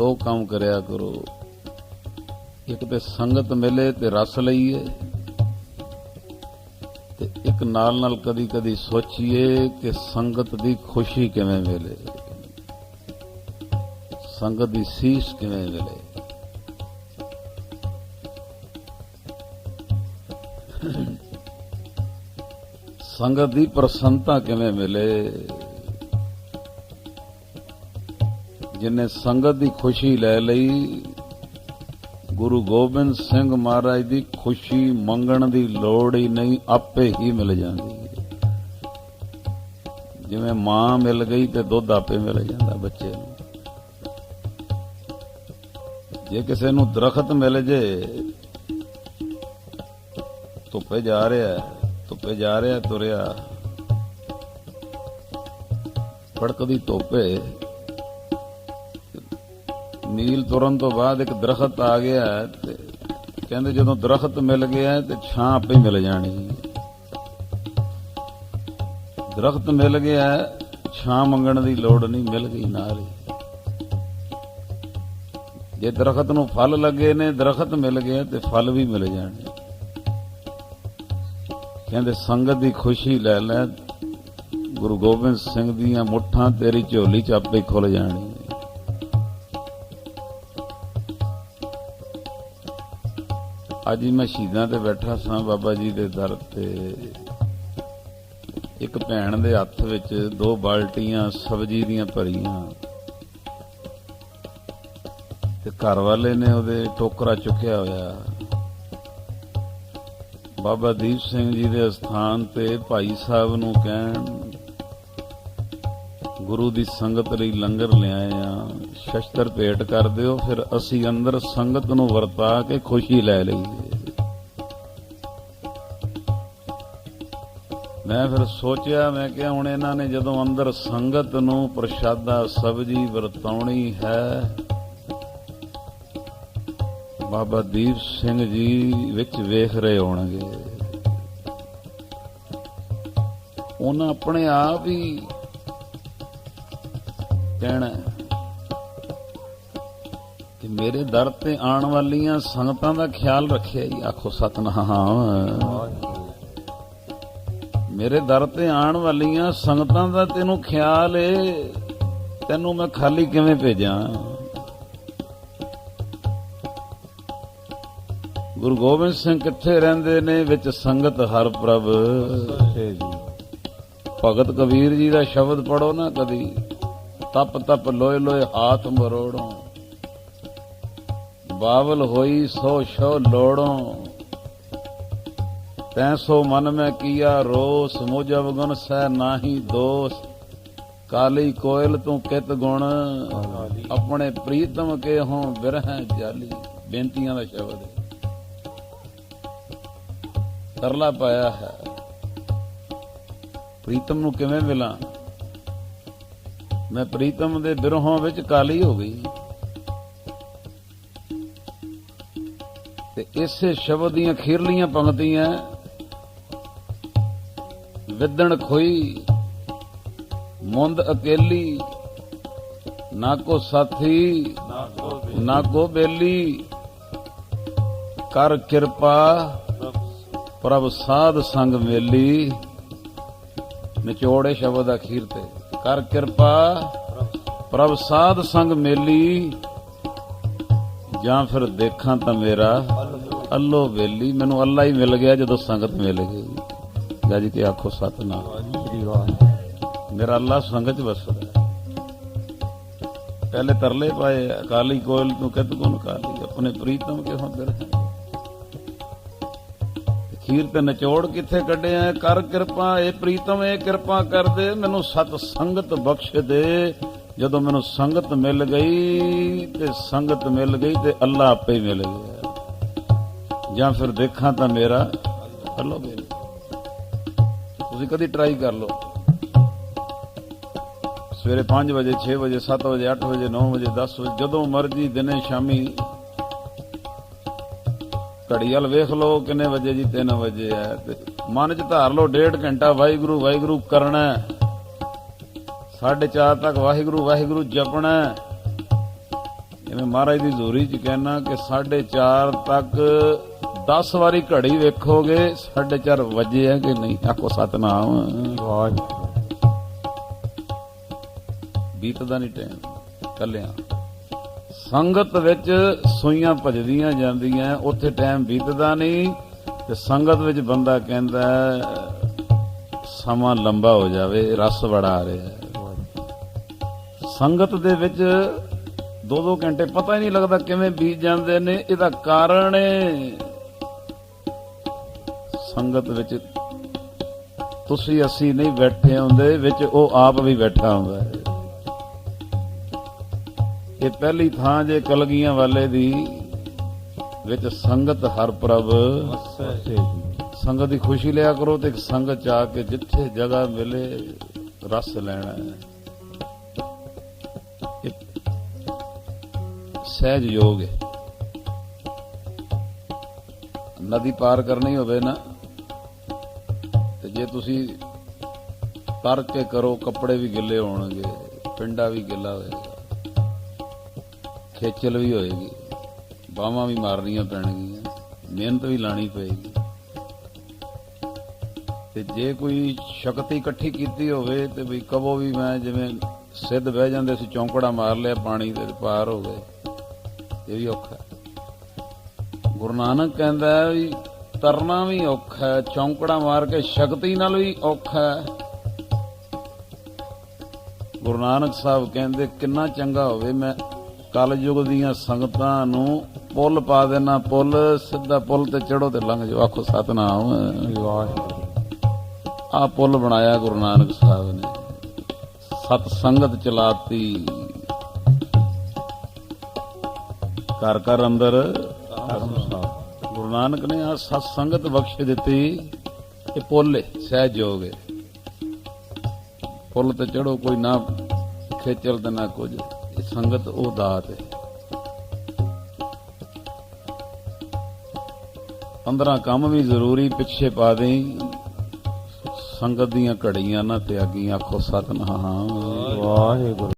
ਦੋ ਕੰਮ ਕਰਿਆ ਕਰੋ। ਇੱਕ ਤੇ ਸੰਗਤ ਮਿਲੇ ਤੇ ਰਸ ਲਈਏ ਤੇ ਇੱਕ ਨਾਲ ਨਾਲ ਕਦੀ ਕਦੀ ਸੋਚੀਏ ਕਿ ਸੰਗਤ ਦੀ ਖੁਸ਼ੀ ਕਿਵੇਂ ਮਿਲੇ। ਸੰਗਤ ਦੀ ਸੀਸ ਕਿਵੇਂ ਮਿਲੇ। ਸੰਗਤ ਦੀ ਪ੍ਰਸੰਨਤਾ ਕਿਵੇਂ ਮਿਲੇ। ਜਿਨੇ ਸੰਗਤ ਦੀ ਖੁਸ਼ੀ ਲੈ ਲਈ ਗੁਰੂ ਗੋਬਿੰਦ ਸਿੰਘ ਮਹਾਰਾਜ ਦੀ ਖੁਸ਼ੀ ਮੰਗਣ ਦੀ ਲੋੜ ਹੀ ਨਹੀਂ ਆਪੇ ਹੀ ਮਿਲ ਜਾਂਦੀ ਹੈ। ਜਿਵੇਂ ਮਾਂ ਮਿਲ ਗਈ ਤੇ ਦੁੱਧ ਆਪੇ ਮਿਲ ਜਾਂਦਾ ਬੱਚੇ ਨੂੰ। ਜੇ ਕਿਸੇ ਨੂੰ ਦਰਖਤ ਮਿਲ ਜੇ ਧੁੱਪੇ ਜਾ ਰਿਹਾ ਹੈ, ਧੁੱਪੇ ਜਾ ਰਿਹਾ ਤੁਰਿਆ ਫੜਕਦੀ ਧੁੱਪੇ ਨੀਲ ਤੁਰਨ ਤੋਂ ਬਾਅਦ ਇੱਕ ਦਰਖਤ ਆ ਗਿਆ ਤੇ ਕਹਿੰਦੇ ਜਦੋਂ ਦਰਖਤ ਮਿਲ ਗਿਆ ਤੇ ਛਾਂ ਆਪੇ ਮਿਲ ਜਾਣੀ। ਦਰਖਤ ਮਿਲ ਗਿਆ, ਛਾਂ ਮੰਗਣ ਦੀ ਲੋੜ ਨਹੀਂ, ਮਿਲ ਗਈ ਨਾਲ ਹੀ। ਜੇ ਦਰਖਤ ਨੂੰ ਫਲ ਲੱਗੇ ਨੇ, ਦਰਖਤ ਮਿਲ ਗਿਆ ਤੇ ਫਲ ਵੀ ਮਿਲ ਜਾਣੇ। ਕਹਿੰਦੇ ਸੰਗਤ ਦੀ ਖੁਸ਼ੀ ਲੈ ਲੈ, ਗੁਰੂ ਗੋਬਿੰਦ ਸਿੰਘ ਦੀਆਂ ਮੁੱਠਾਂ ਤੇਰੀ ਝੋਲੀ ਚ ਆਪੇ ਖੁੱਲ ਜਾਣੀ। ਅੱਜ ਮੈਂ ਸ਼ਹੀਦਾਂ ਤੇ ਬੈਠਾ ਸਾਂ ਬਾਬਾ ਜੀ ਦੇ ਦਰ ਤੇ। ਇੱਕ ਭੈਣ ਦੇ ਹੱਥ ਵਿੱਚ ਦੋ ਬਾਲਟੀਆਂ ਸਬਜ਼ੀ ਦੀਆਂ ਭਰੀਆਂ। ਤੇ ਘਰ ਵਾਲੇ ਨੇ ਉਹਦੇ ਟੋਕਰਾ ਚੁੱਕਿਆ ਹੋਇਆ। ਬਾਬਾ ਦੀਪ ਸਿੰਘ ਜੀ ਦੇ ਸਥਾਨ ਤੇ ਭਾਈ ਸਾਹਿਬ ਨੂੰ ਕਹਿਣ ਗੁਰੂ ਦੀ ਸੰਗਤ ਲਈ ਲੰਗਰ ਲਿਆਏ ਆ, ਸ਼ਸਤਰ ਭੇਟ ਕਰ ਦਿਓ, ਫਿਰ ਅਸੀਂ ਅੰਦਰ ਸੰਗਤ ਨੂੰ ਵਰਤਾ ਕੇ ਖੁਸ਼ੀ ਲੈ ਲਈਏ। ਮੈਂ ਫਿਰ ਸੋਚਿਆ, ਮੈਂ ਕਿਹਾ ਹੁਣ ਇਹਨਾਂ ਨੇ ਜਦੋਂ ਅੰਦਰ ਸੰਗਤ ਨੂੰ ਪ੍ਰਸ਼ਾਦਾ ਸਬਜੀ ਵਰਤਾਉਣੀ ਹੈ, ਬਾਬਾ ਦੀਪ ਸਿੰਘ ਜੀ ਵਿੱਚ ਵੇਖ ਰਹੇ ਹੋਣਗੇ। ਉਹਨਾਂ ਆਪਣੇ ਆਪ ਹੀ ਕਹਿਣਾ ਕਿ ਮੇਰੇ ਦਰ ਤੇ ਆਉਣ ਵਾਲੀਆਂ ਸੰਗਤਾਂ ਦਾ ਖਿਆਲ ਰੱਖਿਆ ਜੀ ਆਖੋ ਸਤਨਾਮ। ਮੇਰੇ ਦਰ ਤੇ ਆਉਣ ਵਾਲੀਆਂ ਸੰਗਤਾਂ ਦਾ ਤੈਨੂੰ ਖਿਆਲ ਏ ਤੈਨੂੰ ਮੈਂ ਖਾਲੀ ਕਿਵੇਂ ਭੇਜਾਂ? ਗੁਰੂ ਗੋਬਿੰਦ ਸਿੰਘ ਕਿੱਥੇ ਰਹਿੰਦੇ ਨੇ ਵਿੱਚ ਸੰਗਤ ਹਰ ਪ੍ਰਭ? ਭਗਤ ਕਬੀਰ ਜੀ ਦਾ ਸ਼ਬਦ ਪੜੋ ਨਾ ਕਦੀ। ਤਪ ਤਪ ਲੋਏ ਲੋਏ ਹਾਥ ਮਰੋੜੋ। ਬਾਵਲ ਹੋਈ ਸੋ ਸ਼ੋ ਲੋੜੋ। ਤੈਂ ਸੋ ਮਨ ਮੈਂ ਕੀਆ ਰੋਸ ਮੁਜਬ ਗੁਣ ਸਹਿ ਨਾਹੀ ਦੋਸ। ਕਾਲੀ ਕੋਇਲ ਤੂੰ ਕਿਤ ਗੁਣ, ਆਪਣੇ ਪ੍ਰੀਤਮ ਕੇ ਹੋਂ ਬਿਰਹਿ ਜਾਲੀ। ਬੇਨਤੀਆਂ ਦਾ ਸ਼ਬਦ ਤਰਲਾ ਪਾਇਆ ਹੈ। ਪ੍ਰੀਤਮ ਨੂੰ ਕਿਵੇਂ ਮਿਲਾਂ? ਮੈਂ ਪ੍ਰੀਤਮ ਦੇ ਬਿਰਹੋਂ ਵਿੱਚ ਕਾਲੀ ਹੋ ਗਈ। ਤੇ ਇਸੇ ਸ਼ਬਦ ਦੀਆਂ ਖੀਰਲੀਆਂ ਪੰਕਤੀਆਂ ਵਿਦਣ ਖੋਈ, ਮੁੰਦ ਅਕੇਲੀ, ਨਾ ਕੋ ਸਾਥੀ, ਨਾ ਕੋ ਬੇਲੀ, ਕਰ ਕਿਰਪਾ, ਪ੍ਰਭ ਸਾਧ ਸੰਗ ਮੇਲੀ, ਨਿਚੋੜੇ ਸ਼ਬਦ ਅਖੀਰ ਤੇ। ਕਰ ਕਿਰਪਾ। ਪ੍ਰਭ ਸਾਧ ਸੰਗ ਮੇਲੀ, ਜਾਂ ਫਿਰ ਦੇਖਾਂ ਤਾਂ ਮੇਰਾ, ਅੱਲੋ ਵੇਲੀ। ਮੈਨੂੰ ਅੱਲਾ ਹੀ ਮਿਲ ਗਿਆ ਜਦੋਂ ਸੰਗਤ ਮਿਲ ਗਈ। ਜੱਜ ਕੇ ਆਖੋ ਸਤਨਾਮ। ਮੇਰਾ ਅੱਲਾ ਸੰਗਤ ਚ ਵਸਦਾ ਪਹਿਲੇ ਤਰਲੇ ਪਾਏ, ਅਕਾਲੀ ਕੋਇਲ ਤੂੰ ਕਿਤ ਕੋਨ ਕਾਲੀ ਆਪਣੇ ਪ੍ਰੀਤਮ ਕੇ ਹੁੰਦੇ ਰਹੇ? ਖੀਰ ਤੇ ਨਿਚੋੜ ਕਿੱਥੇ ਕੱਢਿਆ? ਕਰ ਕਿਰਪਾ, ਏ ਪ੍ਰੀਤਮ, ਏ ਕਿਰਪਾ ਕਰ ਦੇ, ਮੈਨੂੰ ਸਤ ਸੰਗਤ ਬਖਸ਼ ਦੇ। ਜਦੋਂ ਮੈਨੂੰ ਸੰਗਤ ਮਿਲ ਗਈ ਤੇ ਸੰਗਤ ਮਿਲ ਗਈ ਤੇ ਅੱਲਾ ਆਪੇ ਹੀ ਮਿਲ ਗਿਆ। ਜਾਂ ਫਿਰ ਦੇਖਾਂ ਤਾਂ ਮੇਰਾ ਹਲੋ ਮੇਰੇ ਤੁਸੀਂ ਕਦੀ ਟਰਾਈ ਕਰ ਲਓ। ਸਵੇਰੇ 5 ਵਜੇ 6 ਵਜੇ 7 ਵਜੇ 8 ਵਜੇ 9 ਵਜੇ 10 ਵਜੇ, ਜਦੋਂ ਮਰਜ਼ੀ ਦਿਨੇ, ਸ਼ਾਮੀ ਘੜੀ ਵੱਲ ਵੇਖ ਲਓ ਕਿੰਨੇ ਵਜੇ ਜੀ 3 ਵਜੇ ਹੈ ਤੇ ਮਨ 'ਚ ਧਾਰ ਲਓ ਡੇਢ ਘੰਟਾ ਵਾਹਿਗੁਰੂ ਵਾਹਿਗੁਰੂ ਕਰਨਾ ਹੈ। ਸਾਢੇ ਚਾਰ ਤੱਕ ਵਾਹਿਗੁਰੂ ਵਾਹਿਗੁਰੂ ਜਪਣਾ। ਜਿਵੇਂ ਮਹਾਰਾਜ ਦੀ ਜ਼ੋਰੀ ਚ ਕਹਿਣਾ ਕਿ 4:30 ਤੱਕ 10 ਵਾਰੀ ਘੜੀ ਵੇਖੋਗੇ 4:30 ਵਜੇ ਹੈ ਕਿ ਨਹੀਂ ਆਖੋ ਸਤਨਾਮ ਵਾਹਿਗੁਰੂ ਬੀਤਦਾ ਨਹੀਂ ਟਾਈਮ ਕੱਲਿਆਂ ਸੰਗਤ ਵਿੱਚ ਸੂਈਆਂ ਭਜਦੀਆਂ ਜਾਂਦੀਆਂ, ਉੱਥੇ ਟਾਈਮ ਬੀਤਦਾ ਨਹੀਂ ਤੇ ਸੰਗਤ ਵਿੱਚ ਬੰਦਾ ਕਹਿੰਦਾ, ਸਮਾਂ ਲੰਬਾ ਹੋ ਜਾਵੇ, ਰਸ ਬੜਾ ਆ ਰਿਹਾ ਸੰਗਤ ਦੇ ਵਿੱਚ ਦੋ ਦੋ ਘੰਟੇ ਪਤਾ ਹੀ ਨਹੀਂ ਲੱਗਦਾ ਕਿਵੇਂ ਬੀਤ ਜਾਂਦੇ ਨੇ, ਇਹਦਾ ਕਾਰਨ ਹੈ। ਸੰਗਤ ਵਿੱਚ ਤੁਸੀਂ ਅਸੀਂ ਨਹੀਂ ਬੈਠੇ ਹੁੰਦੇ, ਵਿੱਚ ਉਹ ਆਪ ਵੀ ਬੈਠਾ ਹੁੰਦਾ ਹੈ। ਇਹ ਪਹਿਲੀ ਥਾਂ ਜੇ ਕਲਗੀਆਂ ਵਾਲੇ ਦੀ ਵਿੱਚ ਸੰਗਤ ਹਰ ਪ੍ਰਭ। ਸੰਗਤ ਦੀ ਖੁਸ਼ੀ ਲਿਆ ਕਰੋ ਤੇ ਇੱਕ ਸੰਗਤ ਚ ਆ ਕੇ ਜਿੱਥੇ ਜਗ੍ਹਾ ਮਿਲੇ, ਰਸ ਲੈਣਾ। ਹੈ ਸਹਿਜ ਯੋਗ ਹੈ। ਨਦੀ ਪਾਰ ਕਰਨੀ ਹੋਵੇ ਨਾ, ਤੇ ਜੇ ਤੁਸੀਂ ਤਰ ਕੇ ਕਰੋ, ਕੱਪੜੇ ਵੀ ਗਿੱਲੇ ਹੋਣਗੇ, ਪਿੰਡਾ ਵੀ ਗਿੱਲਾ ਹੋਏਗਾ। ਖੇਚਲ ਵੀ ਹੋਏਗੀ, ਬਾਹਾਂ ਵੀ ਮਾਰਨੀਆਂ ਪੈਣਗੀਆਂ, ਮਿਹਨਤ ਵੀ ਲਾਣੀ ਪਏਗੀ। ਤੇ ਜੇ ਕੋਈ ਸ਼ਕਤੀ ਇਕੱਠੀ ਕੀਤੀ ਹੋਵੇ ਤੇ ਵੀ ਕਹੋ ਵੀ ਮੈਂ ਜਿਵੇਂ ਸਿੱਧ ਬਹਿ ਜਾਂਦੇ ਸੀ, ਚੌਂਕੜਾ ਮਾਰ ਲਿਆ, ਪਾਣੀ ਦੇ ਪਾਰ ਹੋ ਗਏ, ਇਹ ਵੀ ਔਖਾ ਗੁਰੂ ਨਾਨਕ ਕਹਿੰਦਾ ਵੀ ਤਰਨਾ ਵੀ ਔਖਾ ਹੈ, ਚੌਂਕੜਾ ਮਾਰ ਕੇ ਸ਼ਕਤੀ ਨਾਲ ਵੀ ਔਖਾ ਹੈ। ਗੁਰੂ ਨਾਨਕ ਸਾਹਿਬ ਕਹਿੰਦੇ, ਕਿੰਨਾ ਚੰਗਾ ਹੋਵੇ, ਮੈਂ ਕਲਯੁਗ ਦੀਆਂ ਸੰਗਤਾਂ ਨੂੰ ਪੁੱਲ ਪਾ ਦੇਣਾ, ਪੁੱਲ, ਸਿੱਧਾ ਪੁੱਲ ਤੇ ਚੜੋ ਤੇ ਲੰਘ ਜਾਓ। ਆਖੋ, ਸਤਨਾਮ। ਵਾਹਿਗੁਰੂ ਆ ਪੁੱਲ ਬਣਾਇਆ ਗੁਰੂ ਨਾਨਕ ਸਾਹਿਬ ਨੇ। ਸਤ ਸੰਗਤ ਚਲਾਤੀ। ਘਰ ਘਰ ਅੰਦਰ ਗੁਰੂ ਨਾਨਕ ਨੇ ਆ ਸਤ ਸੰਗਤ ਬਖਸ਼ ਦਿੱਤੀ। ਇਹ ਪੁੱਲ ਹੈ ਸਹਿਜੋਗ ਹੈ ਪੁੱਲ ਤੇ ਚੜੋ ਕੋਈ ਨਾ ਖੇਚਲ ਤੇ ਨਾ ਕੁਝ। ਸੰਗਤ ਉਹ ਦਾਤ ਹੈ। 15 ਕੰਮ ਵੀ ਜ਼ਰੂਰੀ, ਪਿੱਛੇ ਪਾ ਦੇਈ। ਸੰਗਤ ਦੀਆਂ ਘੜੀਆਂ ਨਾ ਤਿਆਗੀਆਂ ਆਖੋ ਸਤਨਾਮ। ਵਾਹਿਗੁਰੂ।